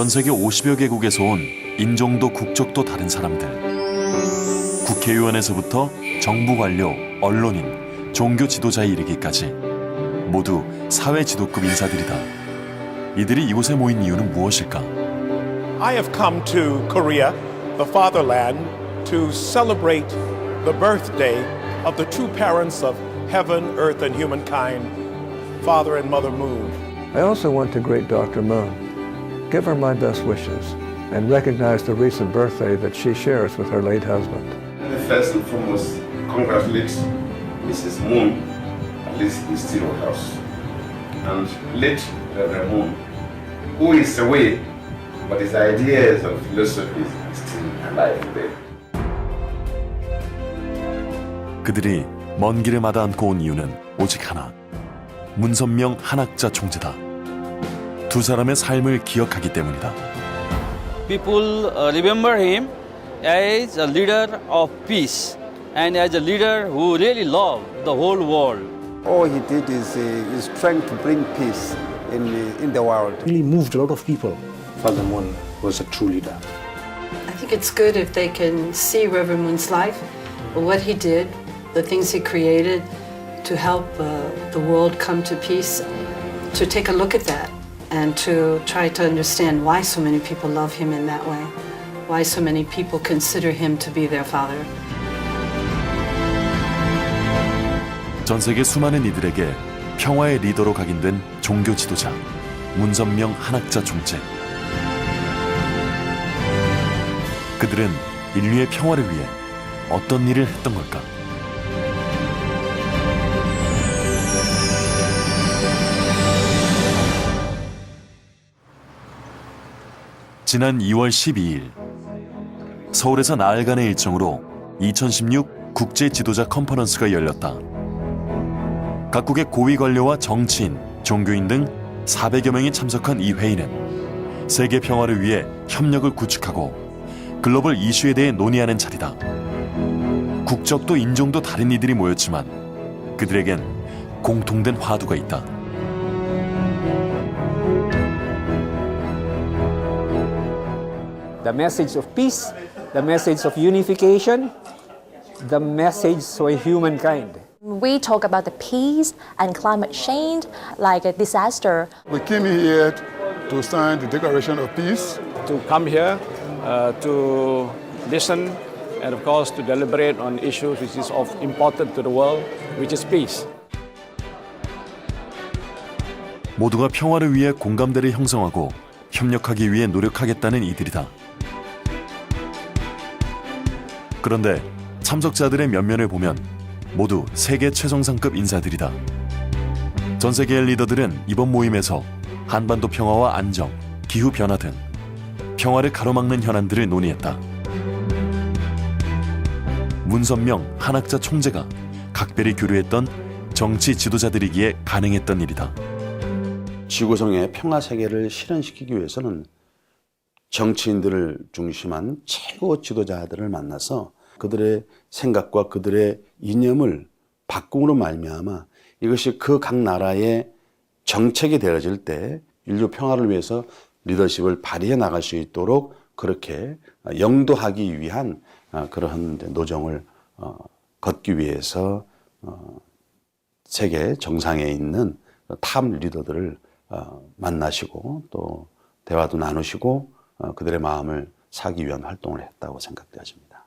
전 세계 50여 개국에서 온 인종도 국적도 다른 사람들. 국회의원에서부터 정부 관료, 언론인, 종교 지도자에 이르기까지 모두 사회 지도급 인사들이다. 이들이 이곳에 모인 이유는 무엇일까? I have come to Korea, the fatherland, to celebrate the birthday of the true parents of heaven, earth, and humankind, Father and Mother Moon. I also went to great Dr. Moon, give her my best wishes, and recognize the recent birthday that she shares with her late husband. Let me first and foremost congratulate Mrs. Moon, at least in Steel House, and late Reverend Moon, who is away, but his ideas and philosophies are still alive today. 그들이 먼 길을 마다 안고 온 이유는 오직 하나. 문선명 한학자 총재다. 두 사람의 삶을 기억하기 때문이다. people uh, remember him as a leader of peace and as a leader who really loved the whole world. All he did is, uh, is trying to bring peace in, uh, in the world. really moved a lot of people. Father Moon was a true leader. I think it's good if they can see Reverend Moon's life, what he did, the things he created to help uh, the world come to peace, to take a look at that And to try to understand why so many people love him in that way, why so many people consider him to be their father. 전 세계 수많은 이들에게 평화의 리더로 각인된 종교 지도자 문선명 한학자 총재. 그들은 인류의 평화를 위해 어떤 일을 했던 걸까? 지난 2월 12일 서울에서 나흘간의 일정으로 2016 국제 지도자 컨퍼런스가 열렸다. 각국의 고위 관료와 정치인, 종교인 등 400여 명이 참석한 이 회의는 세계 평화를 위해 협력을 구축하고 글로벌 이슈에 대해 논의하는 자리다. 국적도 인종도 다른 이들이 모였지만 그들에겐 공통된 화두가 있다. The message of peace, the message of unification, the message for humankind. We talk about the peace and climate change, like a disaster. We came here to sign the Declaration of Peace. To come here uh, to listen and, of course, to deliberate on issues which is of important to the world, which is peace. 모두가 평화를 위해 공감대를 형성하고 협력하기 위해 노력하겠다는 이들이다. 그런데 참석자들의 면면을 보면 모두 세계 최정상급 인사들이다. 전 세계의 리더들은 이번 모임에서 한반도 평화와 안정, 기후 변화 등 평화를 가로막는 현안들을 논의했다. 문선명 한학자 총재가 각별히 교류했던 정치 지도자들이기에 가능했던 일이다. 지구상의 평화 세계를 실현시키기 위해서는 정치인들을 중심한 최고 지도자들을 만나서 그들의 생각과 그들의 이념을 바꿈으로 말미암아 이것이 그 각 나라의 정책이 되어질 때 인류 평화를 위해서 리더십을 발휘해 나갈 수 있도록 그렇게 영도하기 위한 그러한 노정을 어, 걷기 위해서 어, 세계 정상에 있는 탑 리더들을 어, 만나시고 또 대화도 나누시고 어, 그들의 마음을 사기 위한 활동을 했다고 생각되어집니다.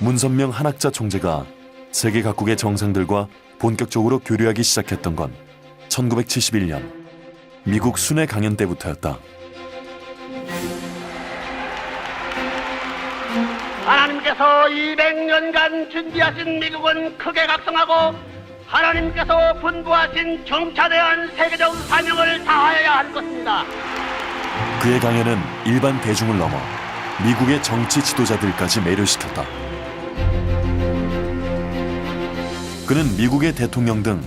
문선명 한학자 총재가 세계 각국의 정상들과 본격적으로 교류하기 시작했던 건 1971년 미국 순회 강연 때부터였다. 하나님께서 200년간 준비하신 미국은 크게 각성하고 하나님께서 분부하신 정차대한 세계적 사명을 다하여야 할 것입니다. 그의 강연은 일반 대중을 넘어 미국의 정치 지도자들까지 매료시켰다. 그는 미국의 대통령 등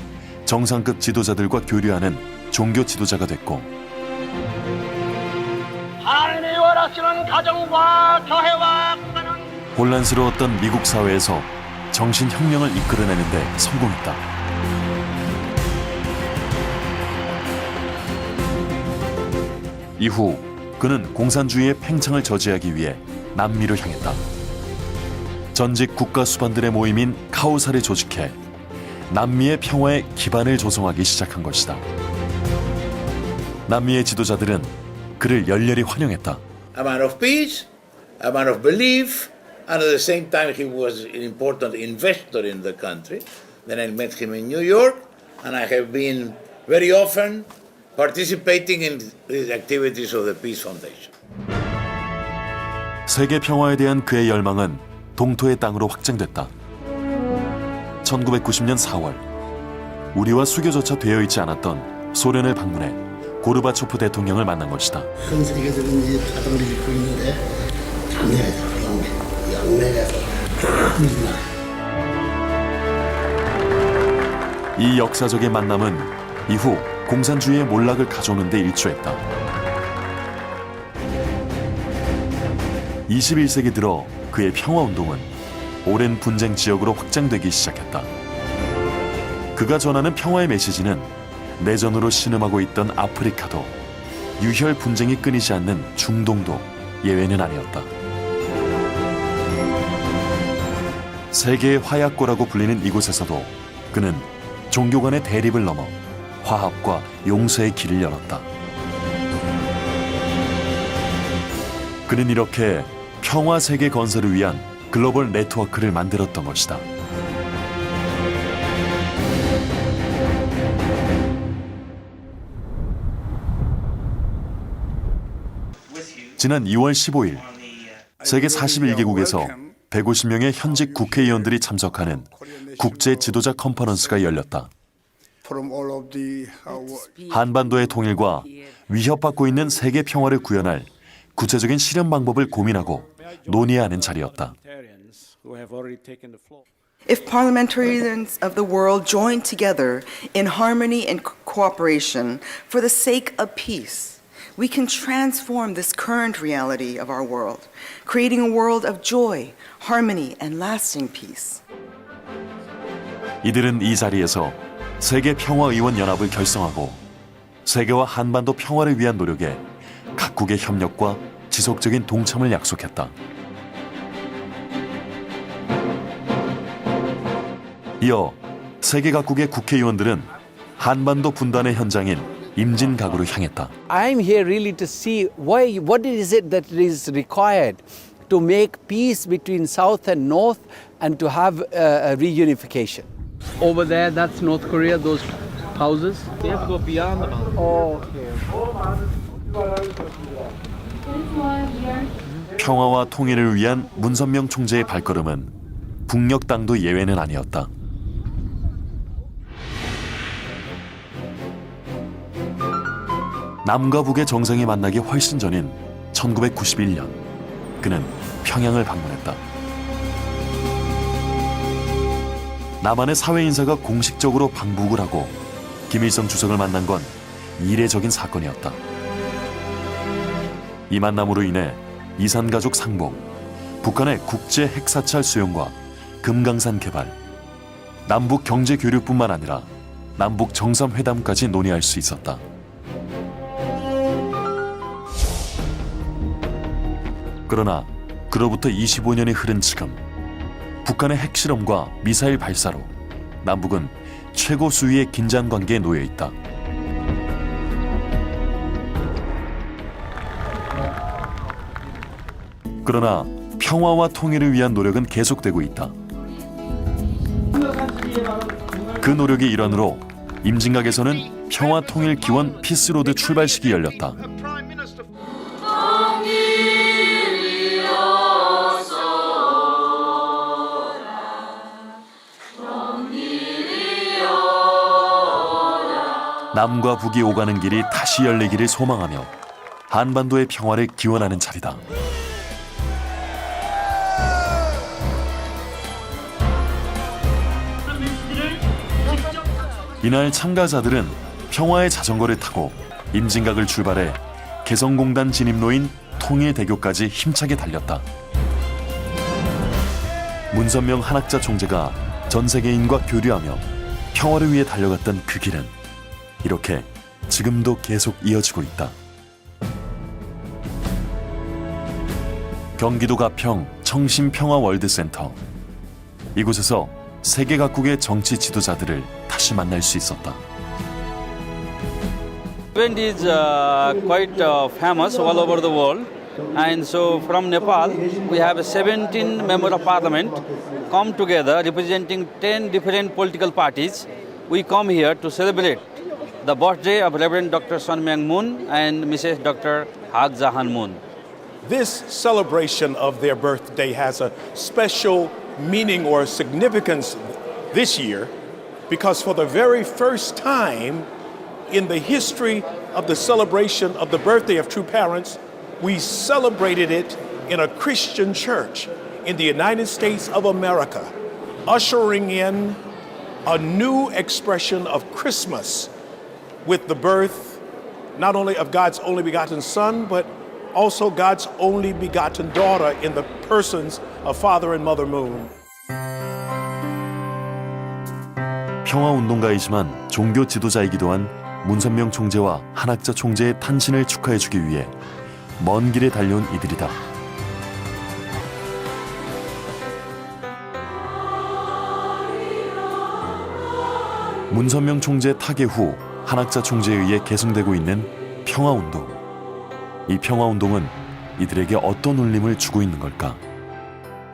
정상급 지도자들과 교류하는 종교 지도자가 됐고 하나님이 원하시는 가정과 교회와 혼란스러웠던 미국 사회에서 정신혁명을 이끌어내는 데 성공했다. 이후 그는 공산주의의 팽창을 저지하기 위해 남미로 향했다. 전직 국가 수반들의 모임인 카오사를 조직해 남미의 평화의 기반을 조성하기 시작한 것이다. 남미의 지도자들은 그를 열렬히 환영했다. a man of peace, a man of belief, and at the same time he was an important investor in the country. Then I met him in New York, and I have been very often participating in the activities of the Peace Foundation. 세계 평화에 대한 그의 열망은 동토의 땅으로 확장됐다. 1990년 4월 우리와 수교조차 되어 있지 않았던 소련을 방문해 고르바초프 대통령을 만난 것이다. 큰 세계들은 이제 파동을 일고 있는데 큰 나라. 이 역사적인 만남은 이후 공산주의의 몰락을 가져오는 데 일조했다. 21세기 들어 그의 평화운동은 오랜 분쟁 지역으로 확장되기 시작했다. 그가 전하는 평화의 메시지는 내전으로 신음하고 있던 아프리카도 유혈 분쟁이 끊이지 않는 중동도 예외는 아니었다. 세계의 화약고라고 불리는 이곳에서도 그는 종교 간의 대립을 넘어 화합과 용서의 길을 열었다. 그는 이렇게 평화 세계 건설을 위한 글로벌 네트워크를 만들었던 것이다. 지난 2월 15일 세계 41개국에서 150명의 현직 국회의원들이 참석하는 국제 지도자 컨퍼런스가 열렸다. 한반도의 통일과 위협받고 있는 세계 평화를 구현할 구체적인 실현 방법을 고민하고 논의해야 하는 자리였다. If parliamentarians of the world join together in harmony and co- cooperation for the sake of peace, we can transform this current reality of our world, creating a world of joy, harmony, and lasting peace. 이들은 이 자리에서 세계 평화의원 연합을 결성하고 세계와 한반도 평화를 위한 노력에 각국의 협력과 지속적인 동참을 약속했다. 이어 세계 각국의 국회의원들은 한반도 분단의 현장인 임진각으로 향했다. I'm here really to see why, what is it that is required to make peace between South and North and to have uh, a reunification. Over there, that's North Korea, those houses. They have to go beyond the mountain. Oh, 평화와 통일을 위한 문선명 총재의 발걸음은 북녘 땅도 예외는 아니었다. 남과 북의 정상이 만나기 훨씬 전인 1991년 그는 평양을 방문했다. 남한의 사회 인사가 공식적으로 방북을 하고 김일성 주석을 만난 건 이례적인 사건이었다. 이 만남으로 인해 이산 가족 상봉, 북한의 국제 핵사찰 수용과 금강산 개발, 남북 경제 교류뿐만 아니라 남북 정상회담까지 논의할 수 있었다. 그러나 그로부터 25년이 흐른 지금 북한의 핵실험과 미사일 발사로 남북은 최고 수위의 긴장 관계에 놓여 있다. 그러나 평화와 통일을 위한 노력은 계속되고 있다. 그 노력의 일환으로 임진각에서는 평화 통일 기원 피스로드 출발식이 열렸다. 남과 북이 오가는 길이 다시 열리기를 소망하며 한반도의 평화를 기원하는 자리다. 이날 참가자들은 평화의 자전거를 타고 임진각을 출발해 개성공단 진입로인 통일대교까지 힘차게 달렸다. 문선명 한학자 총재가 전 세계인과 교류하며 평화를 위해 달려갔던 그 길은 이렇게 지금도 계속 이어지고 있다. 경기도 가평 청심평화월드센터. 이곳에서 세계 각국의 정치 지도자들을 다시 만날 수 있었다. Event is uh, quite uh, famous all over the world, and so from Nepal we have 17 member of parliament come together representing 10 different political parties. We come here to celebrate the birthday of Reverend Dr. Sun Myung Moon and Mrs. Dr. Hag Jahan Moon. This celebration of their birthday has a special meaning or significance this year because for the very first time in the history of the celebration of the birthday of true parents, we celebrated it in a Christian church in the United States of America, ushering in a new expression of Christmas with the birth not only of God's only begotten Son, but also God's only begotten daughter in the persons of Father and Mother Moon. 평화운동가이지만 종교 지도자이기도 한 문선명 총재와 한학자 총재의 탄신을 축하해주기 위해 먼 길에 달려온 이들이다. 문선명 총재 타계 후 한학자 총재에 의해 계승되고 있는 평화운동. 이 평화운동은 이들에게 어떤 울림을 주고 있는 걸까?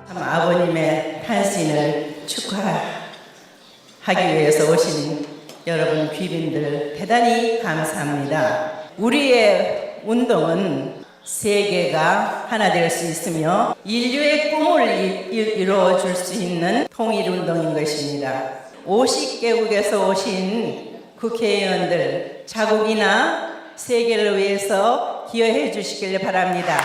참 아버님의 탄신을 축하하기 위해서 오신 여러분 귀빈들 대단히 감사합니다. 우리의 운동은 세계가 하나 될 수 있으며 인류의 꿈을 이- 이- 이루어 줄 수 있는 통일 운동인 것입니다. 50개국에서 오신 국회의원들 자국이나 세계를 위해서 기여해 주시길 바랍니다.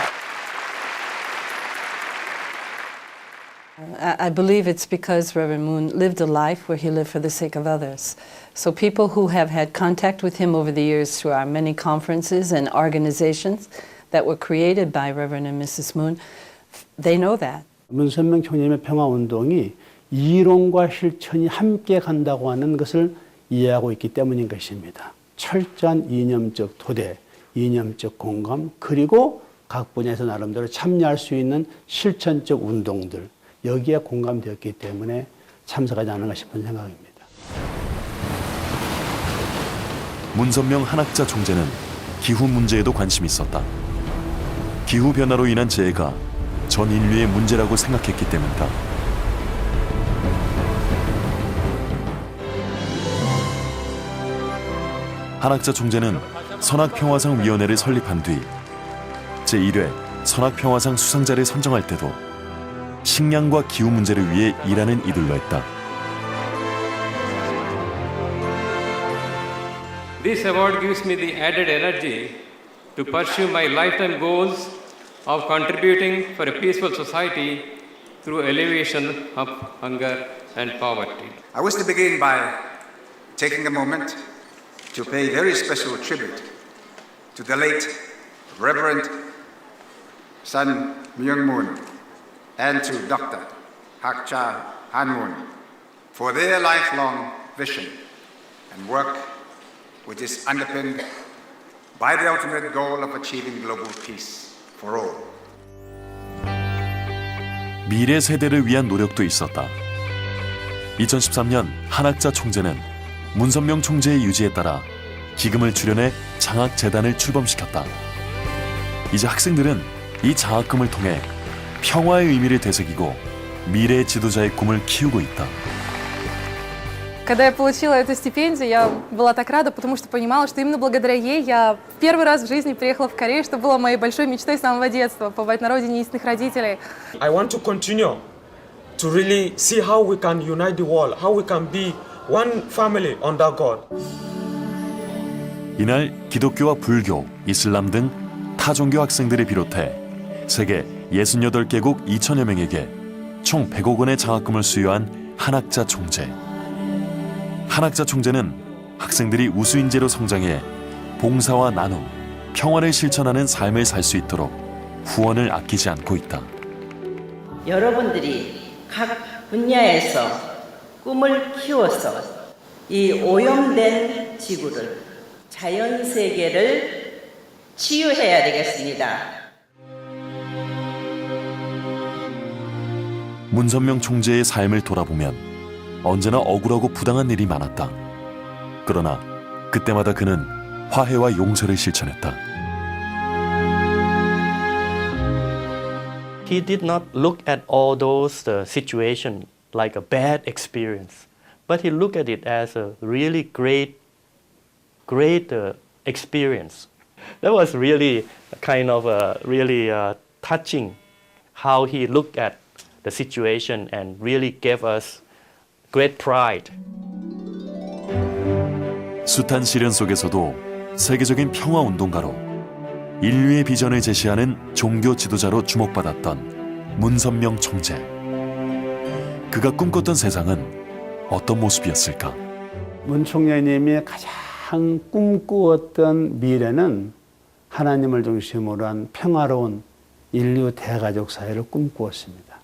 I believe it's because Reverend Moon lived a life where he lived for the sake of others. So people who have had contact with him over the years through our many conferences and organizations that were created by Reverend and Mrs. Moon, they know that. 문선명 평화운동이 이론과 실천이 함께 간다고 하는 것을 이해하고 있기 때문인 것입니다. 철저한 이념적 토대, 이념적 공감, 그리고 각 분야에서 나름대로 참여할 수 있는 실천적 운동들, 여기에 공감되었기 때문에 참석하지 않은가 싶은 생각입니다. 문선명 한학자 총재는 기후 문제에도 관심이 있었다. 기후 변화로 인한 재해가 전 인류의 문제라고 생각했기 때문이다. 한학자 총재는 선악평화상 위원회를 설립한 뒤 제1회 선악평화상 수상자를 선정할 때도 식량과 기후 문제를 위해 일하는 이들로 했다. This award gives me the added energy to pursue my lifetime goals of contributing for a peaceful society through alleviation of hunger and poverty. I wish to begin by taking a moment to pay very special tribute to the late Reverend Sun Myung Moon and to Dr. Hak Cha Han Moon for their lifelong vision and work which is underpinned by the ultimate goal of achieving global peace for all. 미래 세대를 위한 노력도 있었다. 2013년 한학자 총재는 문선명 총재의 유지에 따라 기금을 출연해 장학재단을 출범시켰다. 이제 학생들은 이 장학금을 통해 평화의 의미를 되새기고 미래 지도자의 꿈을 키우고 있다. Когда я получила эту стипендию, я была так рада, потому что понимала, что именно благодаря ей я в первый раз в жизни приехала в Корею, что было моей большой мечтой с самого детства, побывать на родине истинных родителей. I want to continue to really see how we can unite the world, how we can be one family under God. 이날 기독교와 불교, 이슬람 등 타종교 학생들을 비롯해 세계 68개국 2천여 명에게 총 100억 원의 장학금을 수여한 한학자 총재. 한학자 총재는 학생들이 우수인재로 성장해 봉사와 나눔, 평화를 실천하는 삶을 살 수 있도록 후원을 아끼지 않고 있다. 여러분들이 각 분야에서 꿈을 키워서 이 오염된 지구를 자연 세계를 치유해야 되겠습니다. 문선명 총재의 삶을 돌아보면 언제나 억울하고 부당한 일이 많았다. 그러나 그때마다 그는 화해와 용서를 실천했다. He did not look at all those uh, situations like a bad experience, but he looked at it as a really great, great uh, experience. That was really kind of uh, really uh, touching how he looked at the situation and really gave us great pride. 숱한 시련 속에서도 세계적인 평화 운동가로 인류의 비전을 제시하는 종교 지도자로 주목받았던 문선명 총재. 그가 꿈꿨던 세상은 어떤 모습이었을까? 문 총장님이 가장 꿈꾸었던 미래는 하나님을 중심으로 한 평화로운 인류 대가족 사회를 꿈꾸었습니다.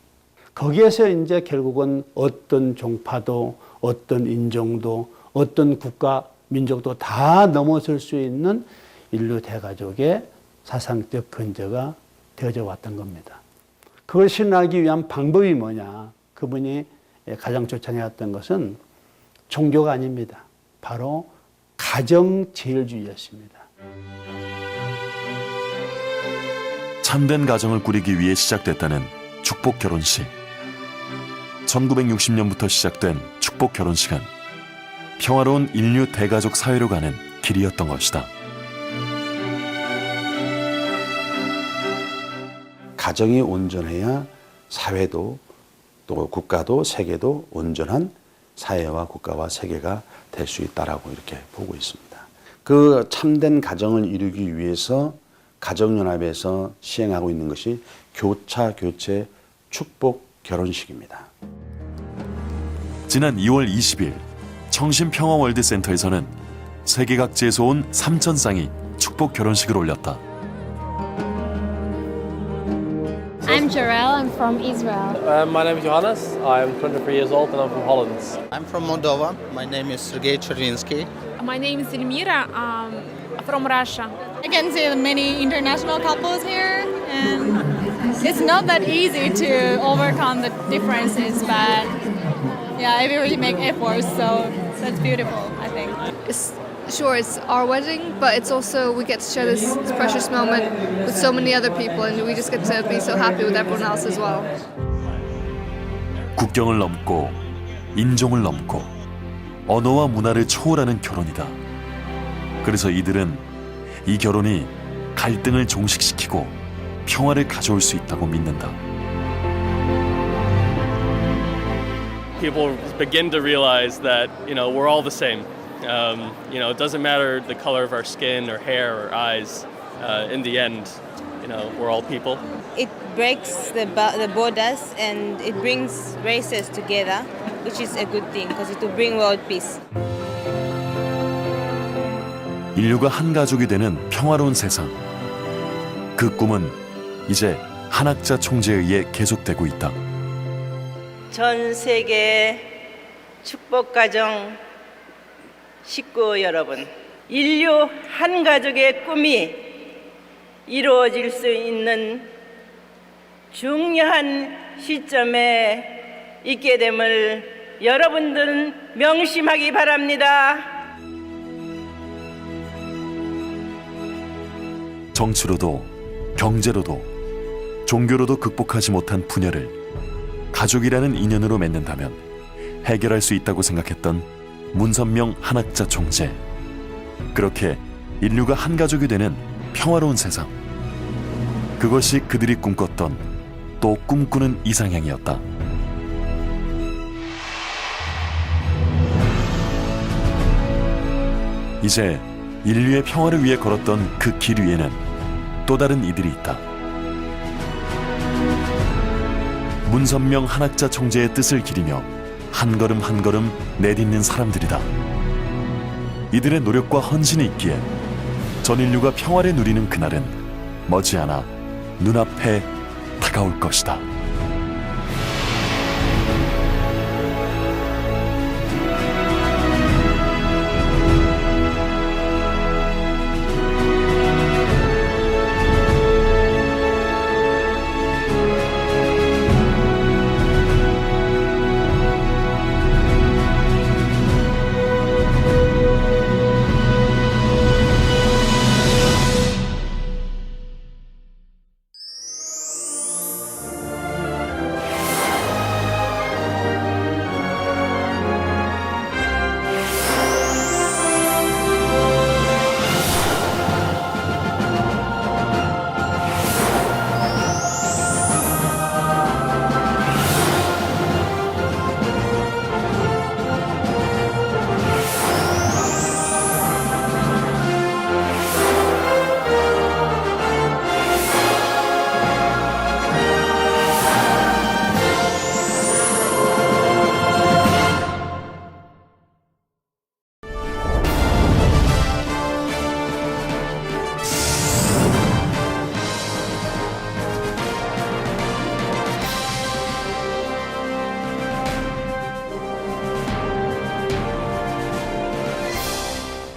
거기에서 이제 결국은 어떤 종파도 어떤 인종도 어떤 국가 민족도 다 넘어설 수 있는 인류 대가족의 사상적 근저가 되어져 왔던 겁니다. 그걸 실현하기 위한 방법이 뭐냐? 그분이 가장 추천해왔던 것은 종교가 아닙니다. 바로 가정제일주의였습니다. 참된 가정을 꾸리기 위해 시작됐다는 축복 결혼식. 1960년부터 시작된 축복 결혼식은 평화로운 인류 대가족 사회로 가는 길이었던 것이다. 가정이 온전해야 사회도 또 국가도 세계도 온전한 사회와 국가와 세계가 될 수 있다라고 이렇게 보고 있습니다. 그 참된 가정을 이루기 위해서 가정연합에서 시행하고 있는 것이 교차 교체 축복 결혼식입니다. 지난 2월 20일 청신평화월드센터에서는 세계 각지에서 온 3천 쌍이 축복 결혼식을 올렸다. I'm I'm from Israel. Uh, my name is Johannes. I'm 23 years old and I'm from Holland. I'm from Moldova. My name is Sergei Chervinsky. My name is Elmira, um, from Russia. I can see many international couples here, and it's not that easy to overcome the differences, but yeah, everybody make efforts, so that's beautiful, I think. It's, sure, it's our wedding, but it's also we get to share this precious moment with so many other people, and we just get to be so happy with everyone else as well. 국경을 넘고 인종을 넘고 언어와 문화를 초월하는 결혼이다. 그래서 이들은 이 결혼이 갈등을 종식시키고 평화를 가져올 수 있다고 믿는다. People begin to realize that, you know, we're all the same. Um, you know, it doesn't matter the color of our skin or hair or eyes. Uh, in the end, you know, we're all people. It breaks the, the borders and it brings races together, which is a good thing because it will bring world peace. 인류가 한 가족이 되는 평화로운 세상. 그 꿈은 이제 한학자 총재에 의해 계속되고 있다. 전 세계 축복 가정 식구 여러분, 인류 한 가족의 꿈이 이루어질 수 있는 중요한 시점에 있게 됨을 여러분들은 명심하기 바랍니다. 정치로도 경제로도 종교로도 극복하지 못한 분열을 가족이라는 인연으로 맺는다면 해결할 수 있다고 생각했던 문선명 한학자 총재. 그렇게 인류가 한 가족이 되는 평화로운 세상. 그것이 그들이 꿈꿨던 또 꿈꾸는 이상향이었다. 이제 인류의 평화를 위해 걸었던 그 길 위에는 또 다른 이들이 있다. 문선명 한학자 총재의 뜻을 기리며 한 걸음 한 걸음 내딛는 사람들이다. 이들의 노력과 헌신이 있기에 전 인류가 평화를 누리는 그날은 머지않아 눈앞에 다가올 것이다.